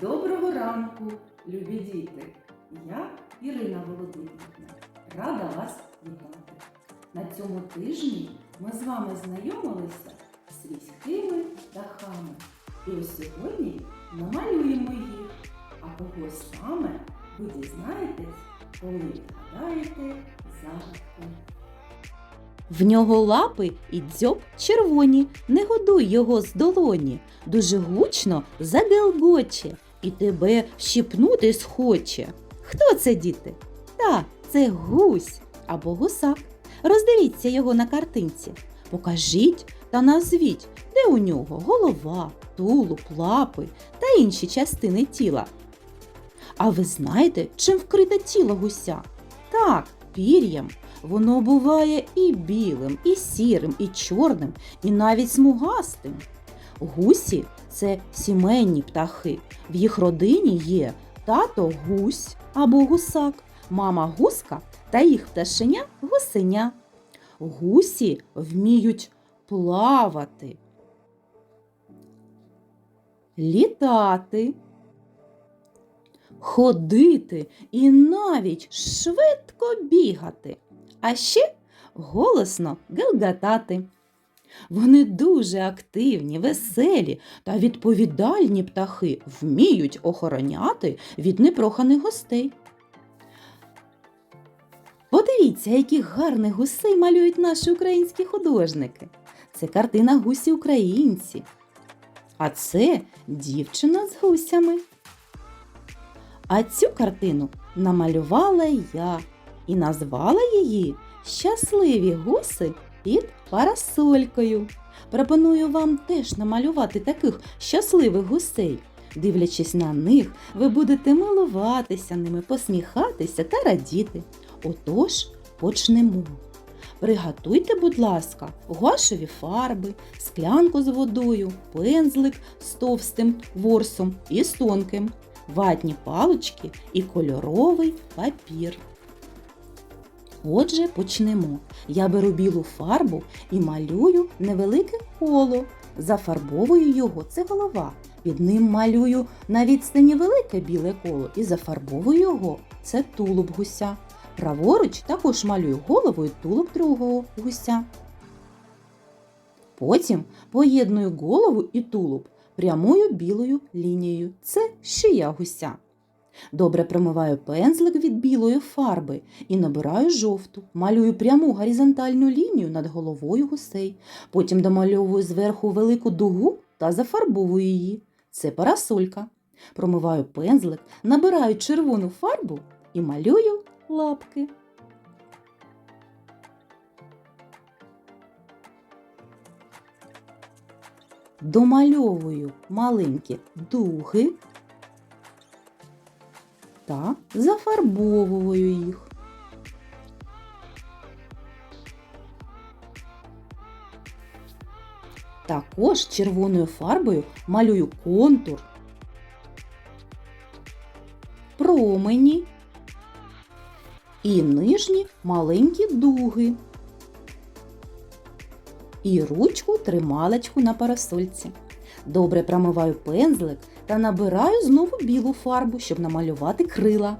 Доброго ранку, любі діти! Я Ірина Володимирівна. Рада вас вітати. На цьому тижні ми з вами знайомилися з сільськими птахами. І ось сьогодні намалюємо їх. А кого саме ви дізнаєтесь, коли відгадаєте загадку. В нього лапи і дзьоб червоні, не годуй його з долоні, дуже гучно заделгоче і тебе щипнути схоче. Хто це, діти? Та, це гусь або гусак. Роздивіться його на картинці. Покажіть та назвіть, де у нього голова, тулуб, лапи та інші частини тіла. А ви знаєте, чим вкрите тіло гуся? Так, пір'ям. Воно буває і білим, і сірим, і чорним, і навіть смугастим. Гусі це сімейні птахи. В їх родині є тато гусь або гусак, мама гуска та їх пташеня гусеня. Гусі вміють плавати, літати, ходити і навіть швидко бігати а ще голосно гелготати. Вони дуже активні, веселі та відповідальні птахи вміють охороняти від непроханих гостей. Подивіться, яких гарних гусей малюють наші українські художники. Це картина гусі українці. А це дівчина з гусями. А цю картину намалювала я і назвала її Щасливі гуси під парасолькою. Пропоную вам теж намалювати таких щасливих гусей. Дивлячись на них, ви будете милуватися ними, посміхатися та радіти. Отож, почнемо. Приготуйте, будь ласка, гуашеві фарби, склянку з водою, пензлик з товстим ворсом і з тонким, ватні палички і кольоровий папір. Отже, почнемо. Я беру білу фарбу і малюю невелике коло. Зафарбовую його, це голова. Під ним малюю на відстані велике біле коло і зафарбовую його. Це тулуб гуся. Праворуч також малюю голову і тулуб другого гуся. Потім поєдную голову і тулуб прямою білою лінією. Це шия гуся. Добре промиваю пензлик від білої фарби і набираю жовту, малюю пряму горизонтальну лінію над головою гусей. Потім домальовую зверху велику дугу та зафарбовую її. Це парасолька. Промиваю пензлик, набираю червону фарбу і малюю лапки. Домальовую маленькі дуги та зафарбовую їх. Також червоною фарбою малюю контур, промені і нижні маленькі дуги. І ручку трималочку на парасольці. Добре промиваю пензлик та набираю знову білу фарбу, щоб намалювати крила.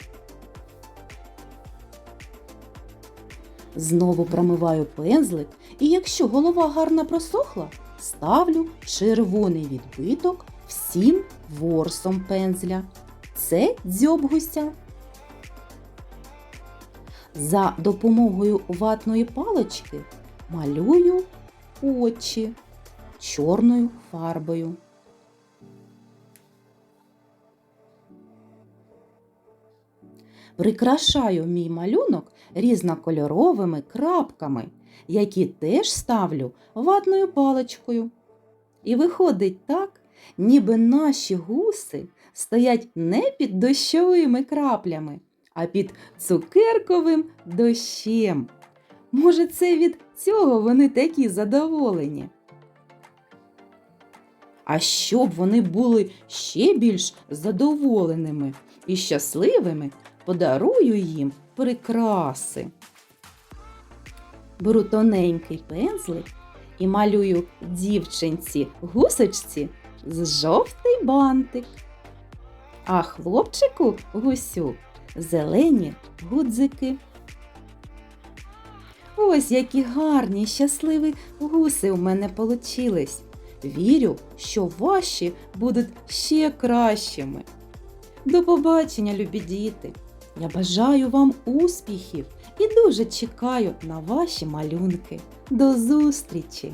Знову промиваю пензлик і якщо голова гарно просохла, ставлю червоний відбиток всім ворсом пензля. Це дзьоб гуся. За допомогою ватної палички малюю очі чорною фарбою. Прикрашаю мій малюнок різнокольоровими крапками, які теж ставлю ватною паличкою. І виходить так, ніби наші гуси стоять не під дощовими краплями, а під цукерковим дощем. Може, це від цього вони такі задоволені. А щоб вони були ще більш задоволеними і щасливими, подарую їм прикраси. Беру тоненький пензлик і малюю дівчинці гусочці з жовтий бантик. а хлопчику гусю зелені гудзики. Ось які гарні, щасливі гуси у мене получились. Вірю, що ваші будуть ще кращими. До побачення, любі діти! Я бажаю вам успіхів і дуже чекаю на ваші малюнки. До зустрічі!